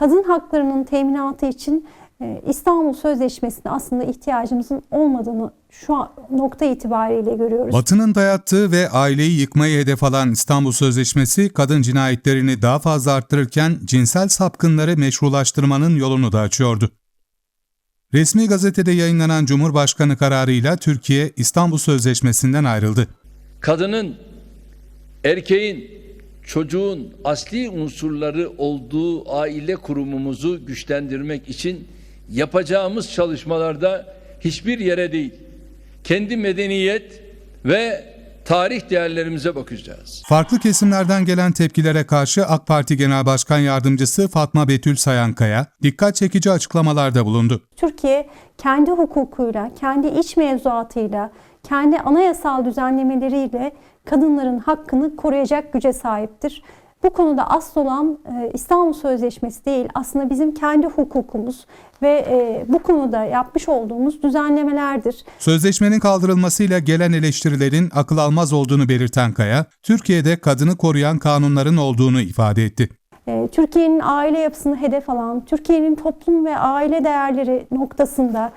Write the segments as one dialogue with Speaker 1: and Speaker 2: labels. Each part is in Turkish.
Speaker 1: kadın haklarının teminatı için e, İstanbul Sözleşmesi'ne aslında ihtiyacımızın olmadığını şu an nokta itibariyle görüyoruz.
Speaker 2: Batı'nın dayattığı ve aileyi yıkmayı hedef alan İstanbul Sözleşmesi, kadın cinayetlerini daha fazla arttırırken cinsel sapkınları meşrulaştırmanın yolunu da açıyordu. Resmi gazetede yayınlanan Cumhurbaşkanı kararıyla Türkiye İstanbul Sözleşmesi'nden ayrıldı.
Speaker 3: kadının, erkeğin, çocuğun asli unsurları olduğu aile kurumumuzu güçlendirmek için yapacağımız çalışmalarda hiçbir yere değil, kendi medeniyet ve tarih değerlerimize bakacağız.
Speaker 2: Farklı kesimlerden gelen tepkilere karşı AK Parti Genel Başkan Yardımcısı Fatma Betül Sayankaya dikkat çekici açıklamalarda bulundu.
Speaker 1: Türkiye kendi hukukuyla, kendi iç mevzuatıyla, kendi anayasal düzenlemeleriyle kadınların hakkını koruyacak güce sahiptir. Bu konuda asıl olan e, İstanbul Sözleşmesi değil, aslında bizim kendi hukukumuz ve e, bu konuda yapmış olduğumuz düzenlemelerdir.
Speaker 2: Sözleşmenin kaldırılmasıyla gelen eleştirilerin akıl almaz olduğunu belirten Kaya, Türkiye'de kadını koruyan kanunların olduğunu ifade etti.
Speaker 1: E, Türkiye'nin aile yapısını hedef alan, Türkiye'nin toplum ve aile değerleri noktasında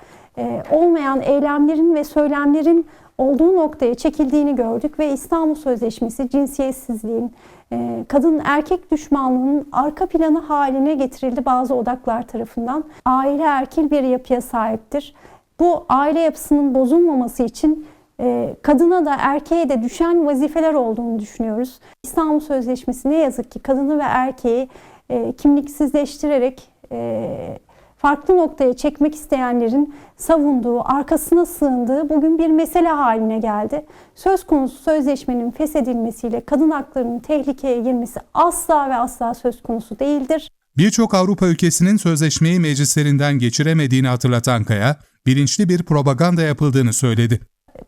Speaker 1: olmayan eylemlerin ve söylemlerin olduğu noktaya çekildiğini gördük ve İstanbul Sözleşmesi cinsiyetsizliğin, e, kadın erkek düşmanlığının arka planı haline getirildi bazı odaklar tarafından. Aile erkil bir yapıya sahiptir. Bu aile yapısının bozulmaması için e, kadına da erkeğe de düşen vazifeler olduğunu düşünüyoruz. İstanbul Sözleşmesi ne yazık ki kadını ve erkeği e, kimliksizleştirerek e, farklı noktaya çekmek isteyenlerin savunduğu, arkasına sığındığı bugün bir mesele haline geldi. Söz konusu sözleşmenin feshedilmesiyle kadın haklarının tehlikeye girmesi asla ve asla söz konusu değildir.
Speaker 2: Birçok Avrupa ülkesinin sözleşmeyi meclislerinden geçiremediğini hatırlatan Kaya, bilinçli bir propaganda yapıldığını söyledi.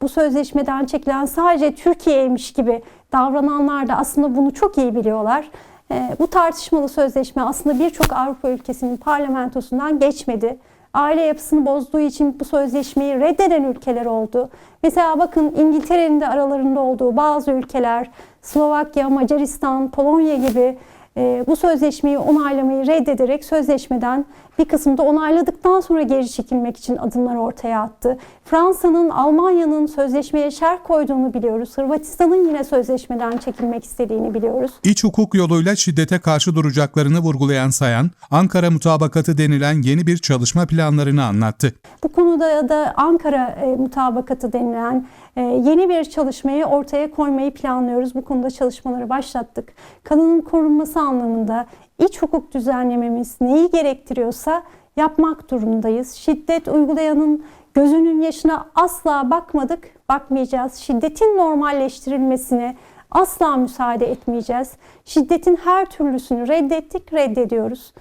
Speaker 1: bu sözleşmeden çekilen sadece Türkiye'ymiş gibi davrananlar da aslında bunu çok iyi biliyorlar. Ee, Bu tartışmalı sözleşme aslında birçok Avrupa ülkesinin parlamentosundan geçmedi. Aile yapısını bozduğu için bu sözleşmeyi reddeden ülkeler oldu. Mesela bakın İngiltere'nin de aralarında olduğu bazı ülkeler, Slovakya, Macaristan, Polonya gibi bu sözleşmeyi onaylamayı reddederek sözleşmeden bir kısmını da onayladıktan sonra geri çekilmek için adımlar ortaya attı. Fransa'nın, Almanya'nın sözleşmeye şerh koyduğunu biliyoruz. Hırvatistan'ın yine sözleşmeden çekilmek istediğini biliyoruz.
Speaker 2: İç hukuk yoluyla şiddete karşı duracaklarını vurgulayan Sayan, Ankara Mutabakatı denilen yeni bir çalışma planlarını anlattı.
Speaker 1: Bu konuda da Ankara e, mutabakatı denilen yeni bir çalışmayı ortaya koymayı planlıyoruz. Bu konuda çalışmaları başlattık. Kadının korunması anlamında iç hukuk düzenlememiz neyi gerektiriyorsa yapmak durumundayız. Şiddet uygulayanın gözünün yaşına asla bakmadık, bakmayacağız. Şiddetin normalleştirilmesine asla müsaade etmeyeceğiz. Şiddetin her türlüsünü reddettik, reddediyoruz.